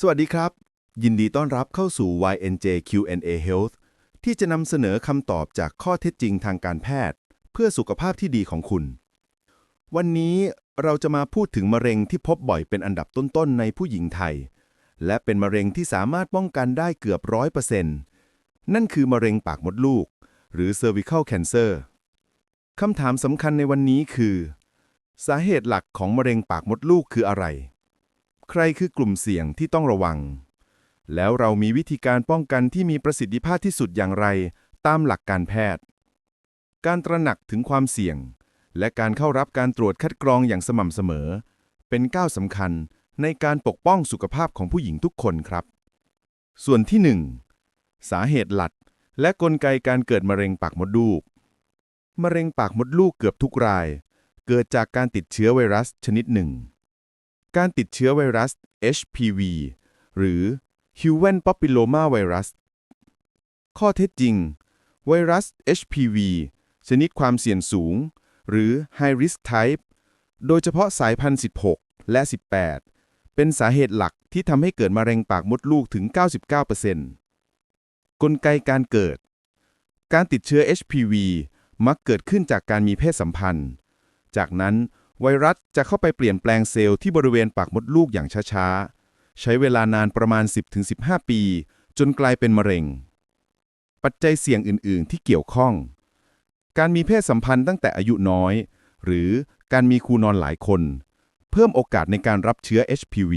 สวัสดีครับ ยินดีต้อนรับเข้าสู่ YNJ Q&A Health ที่จะนำเสนอคำตอบจากข้อเท็จจริงทางการแพทย์ เพื่อสุขภาพที่ดีของคุณ วันนี้เราจะมาพูดถึงมะเร็งที่พบบ่อยเป็นอันดับต้นๆในผู้หญิงไทย และเป็นมะเร็งที่สามารถป้องกันได้เกือบร้อยเปอร์เซ็นต์นั่นคือมะเร็งปากมดลูก หรือ cervical cancer คำถามสำคัญในวันนี้คือ สาเหตุหลักของมะเร็งปากมดลูกคืออะไร ใครคือกลุ่มเสี่ยงที่ต้องระวัง แล้วเรามีวิธีการป้องกันที่มีประสิทธิภาพที่สุดอย่างไร ตามหลักการแพทย์ การตระหนักถึงความเสี่ยง และการเข้ารับการตรวจคัดกรองอย่างสม่ำเสมอ เป็นก้าวสำคัญในการปกป้องสุขภาพของผู้หญิงทุกคนครับ ส่วนที่ 1 สาเหตุหลักและกลไกการเกิดมะเร็งปากมดลูก มะเร็งปากมดลูกเกือบทุกราย เกิดจากการติดเชื้อไวรัสชนิดหนึ่ง การติดเชื้อไวรัส HPV หรือ Human Papilloma Virus ข้อเท็จจริง ไวรัส HPV ชนิดความเสี่ยงสูง หรือ High Risk Type โดยเฉพาะสายพันธุ์ 16 และ 18 เป็นสาเหตุหลักที่ทำให้เกิดมะเร็งปากมดลูกถึง 99%กลไกการเกิด การติดเชื้อ HPV มักเกิดขึ้นจากการมีเพศสัมพันธ์ จากนั้น ไวรัสจะเข้าไปเปลี่ยนแปลงเซลล์ที่บริเวณปากมดลูกอย่างช้าๆ ใช้เวลานานประมาณ 10-15 ปี จนกลายเป็นมะเร็ง ปัจจัยเสี่ยงอื่นๆ ที่เกี่ยวข้อง การมีเพศสัมพันธ์ตั้งแต่อายุน้อย หรือการมีคูนอนหลายคน เพิ่มโอกาสในการรับเชื้อ HPV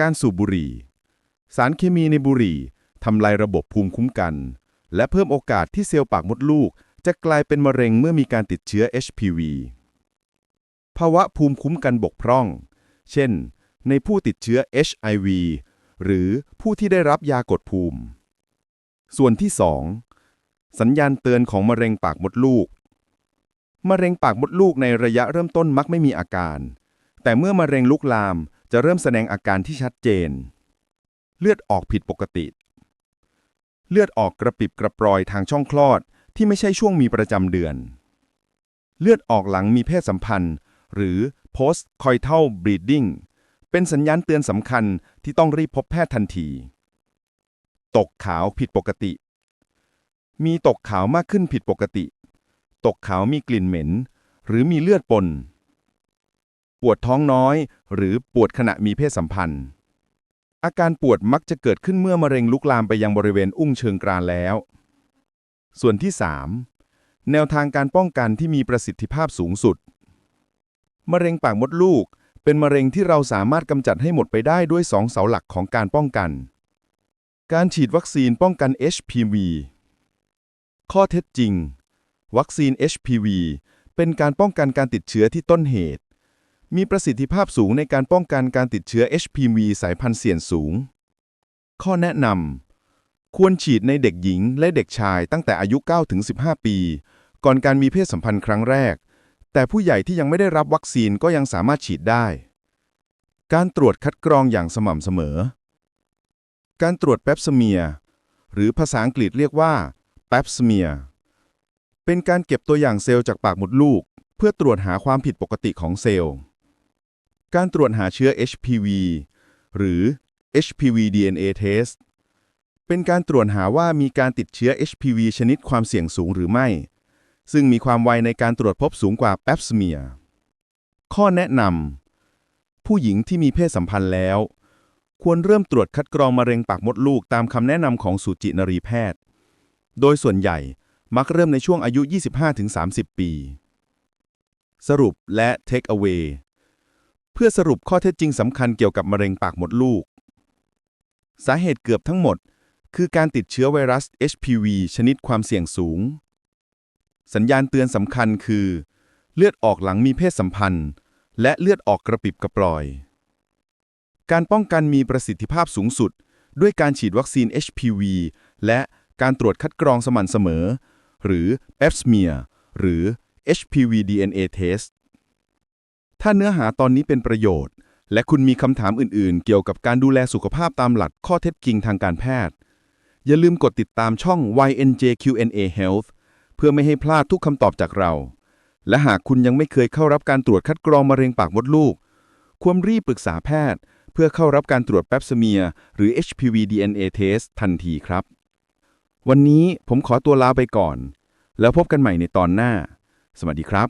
การสูบบุหรี่ สารเคมีในบุหรี่ทำลายระบบภูมิคุ้มกัน และเพิ่มโอกาสที่เซลล์ปากมดลูก จะกลายเป็นมะเร็งเมื่อมีการติดเชื้อ HPV ภาวะภูมิคุ้มกันบกพร่อง เช่น ในผู้ติดเชื้อ HIV หรือผู้ที่ได้รับยากดภูมิ ส่วนที่ 2 สัญญาณเตือนของมะเร็งปากมดลูก มะเร็งปากมดลูกในระยะเริ่มต้นมักไม่มีอาการ แต่เมื่อมะเร็งลุกลามจะเริ่มแสดงอาการที่ชัดเจน เลือดออกผิดปกติ เลือดออกกระปิบกระปรอยทางช่องคลอดที่ไม่ใช่ช่วงมีประจำเดือน เลือดออกหลังมีเพศสัมพันธ์ หรือ post coital bleeding เป็นสัญญาณเตือนสำคัญที่ต้องรีบพบแพทย์ทันที ตกขาวผิดปกติ มีตกขาวมากขึ้นผิดปกติ ตกขาวมีกลิ่นเหม็น หรือมีเลือดปน ปวดท้องน้อย หรือปวดขณะมีเพศสัมพันธ์ อาการปวดมักจะเกิดขึ้นเมื่อมะเร็งลุกลามไปยังบริเวณอุ้งเชิงกรานแล้ว ส่วนที่ 3 แนวทางการป้องกันที่มีประสิทธิภาพสูงสุด มะเร็งปากมดลูก เป็นมะเร็งที่เราสามารถกำจัดให้หมดไปได้ด้วยสองเสาหลักของการป้องกัน การฉีดวัคซีนป้องกัน HPV ข้อเท็จจริง วัคซีน HPV เป็นการป้องกันการติดเชื้อที่ต้นเหตุ มีประสิทธิภาพสูงในการป้องกันการติดเชื้อ HPV สายพันธุ์เสี่ยงสูง ข้อแนะนำควรฉีดในเด็กหญิงและเด็กชายตั้งแต่อายุ 9-15 ปี ก่อนการมีเพศสัมพันธ์ครั้งแรก แต่ผู้ใหญ่ที่ยังไม่ได้รับวัคซีนก็ยังสามารถฉีดได้ การตรวจคัดกรองอย่างสม่ำเสมอ การตรวจแปปสเมียหรือภาษาอังกฤษเรียกว่าแปปสเมียเป็นการเก็บตัวอย่างเซลล์จากปากมดลูก เพื่อตรวจหาความผิดปกติของเซลล์ การตรวจหาเชื้อ HPV หรือ HPV DNA test เป็นการตรวจหาว่ามีการติดเชื้อ HPV ชนิดความเสี่ยงสูงหรือไม่ ซึ่งมีความไวในการตรวจพบสูงกว่าแปปสเมียข้อแนะนำผู้หญิงที่มีเพศสัมพันธ์แล้ว ควรเริ่มตรวจคัดกรองมะเร็งปากมดลูกตามคำแนะนำของสูจินรีแพทย์ โดยส่วนใหญ่มักเริ่มในช่วงอายุ 25-30 ปี สรุปและ take away เพื่อสรุปข้อเท็จจริงสำคัญเกี่ยวกับมะเร็งปากมดลูก สาเหตุเกือบทั้งหมด คือการติดเชื้อไวรัส HPV ชนิดความเสี่ยงสูง สัญญาณเตือนสำคัญคือ เลือดออกหลังมีเพศสัมพันธ์ และเลือดออกกระปิบกระปรอย การป้องกันมีประสิทธิภาพสูงสุด ด้วยการฉีดวัคซีน HPV และการตรวจคัดกรองสม่ำเสมอ หรือ Pap smear หรือ HPV DNA test ถ้าเนื้อหาตอนนี้เป็นประโยชน์ และคุณมีคำถามอื่นๆ เกี่ยวกับการดูแลสุขภาพตามหลักข้อเท็จจริงทางการแพทย์ อย่าลืมกดติดตามช่อง YNJ Q&A Health เพื่อไม่ให้พลาดทุกคำตอบจากเรา และหากคุณยังไม่เคยเข้ารับการตรวจคัดกรองมะเร็งปากมดลูก ควรรีบปรึกษาแพทย์ เพื่อเข้ารับการตรวจแปปสเมียหรือ HPV DNA test ทันทีครับ วันนี้ผมขอตัวลาไปก่อน แล้วพบกันใหม่ในตอนหน้า สวัสดีครับ